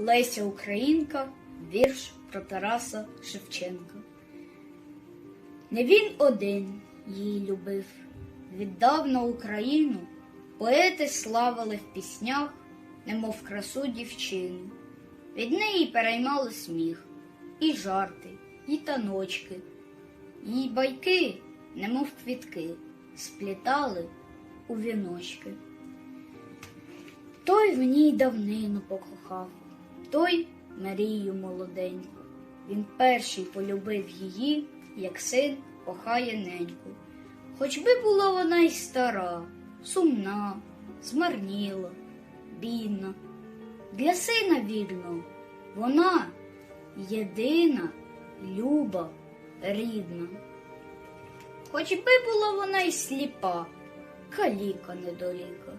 Леся Українка, вірш про Тараса Шевченка. Не він один її любив, віддав на Україну, поети славили в піснях, немов красу дівчину. Від неї переймали сміх, і жарти, і таночки, її байки, немов квітки, сплітали у віночки. Той в ній давнину покохав, той Марію молоденьку. Він перший полюбив її, як син кохає неньку. Хоч би була вона й стара, сумна, змарніла, бідна. Для сина вільного вона єдина, люба, рідна. Хоч би була вона й сліпа, каліка недоліка,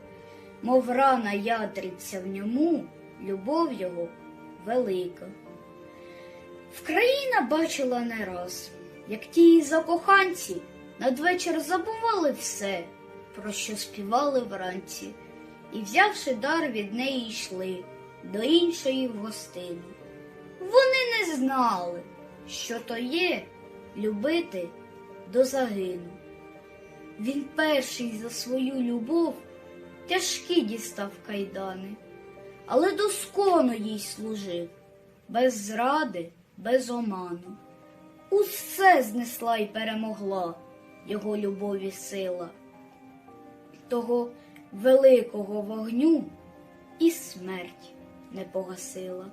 мов рана ядриться в ньому, любов його велика. Вкраїна бачила не раз, як ті закоханці надвечір забували все, про що співали вранці, і, взявши дар, від неї йшли до іншої в гостину. Вони не знали, що то є любити до загину. Він перший за свою любов тяжкі дістав кайдани, але досконо їй служив, без зради, без оману. Усе знесла й перемогла його любові сила, того великого вогню і смерть не погасила.